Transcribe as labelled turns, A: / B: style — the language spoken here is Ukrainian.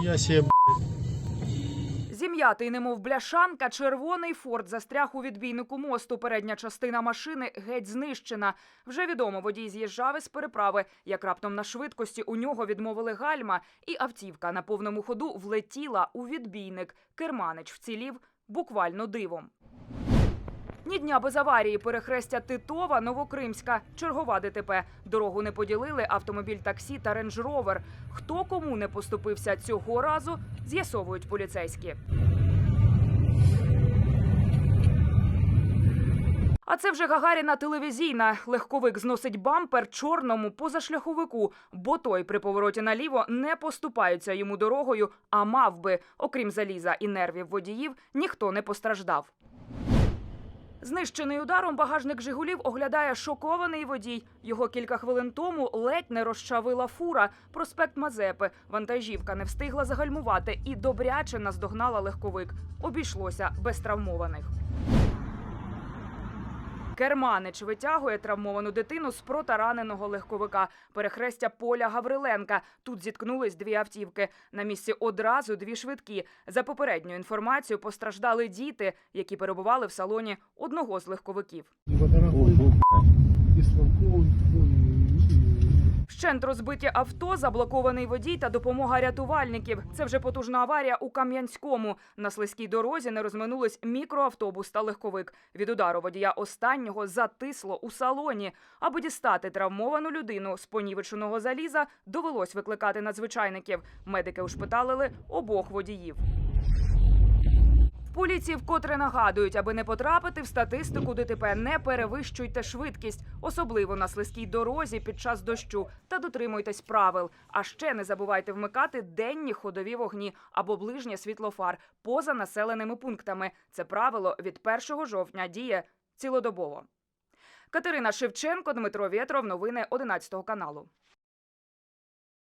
A: Я себе,
B: Зім'ятий, немов бляшанка, червоний форт застряг у відбійнику мосту. Передня частина машини геть знищена. Вже відомо, водій з'їжджав із переправи. Як раптом на швидкості у нього відмовили гальма, і автівка на повному ходу влетіла у відбійник. Керманич вцілів буквально дивом. Ні дня без аварії перехрестя Титова, Новокримська, чергова ДТП. Дорогу не поділили автомобіль таксі та рейндж-ровер. Хто кому не поступився цього разу, з'ясовують поліцейські. А це вже Гагаріна телевізійна. Легковик зносить бампер чорному позашляховику, бо той при повороті наліво не поступається йому дорогою, а мав би, окрім заліза і нервів водіїв, ніхто не постраждав. Знищений ударом багажник Жигулів оглядає шокований водій. Його кілька хвилин тому ледь не розчавила фура. Проспект Мазепи. Вантажівка не встигла загальмувати і добряче наздогнала легковик. Обійшлося без травмованих. Керманич витягує травмовану дитину з протараненого легковика. Перехрестя поля Гавриленка. Тут зіткнулись дві автівки. На місці одразу дві швидкі. За попередню інформацію постраждали діти, які перебували в салоні одного з легковиків. Вщент розбиті авто, заблокований водій та допомога рятувальників. Це вже потужна аварія у Кам'янському. На слизькій дорозі не розминулись мікроавтобус та легковик. Від удару водія останнього затисло у салоні. Аби дістати травмовану людину з понівеченого заліза, довелось викликати надзвичайників. Медики ушпиталили обох водіїв. Поліції вкотре нагадують, аби не потрапити в статистику ДТП, не перевищуйте швидкість, особливо на слизькій дорозі під час дощу, та дотримуйтесь правил. А ще не забувайте вмикати денні ходові вогні або ближнє світло фар поза населеними пунктами. Це правило від 1 жовтня діє цілодобово. Катерина Шевченко, Дмитро Вєтров. Новини 11 каналу.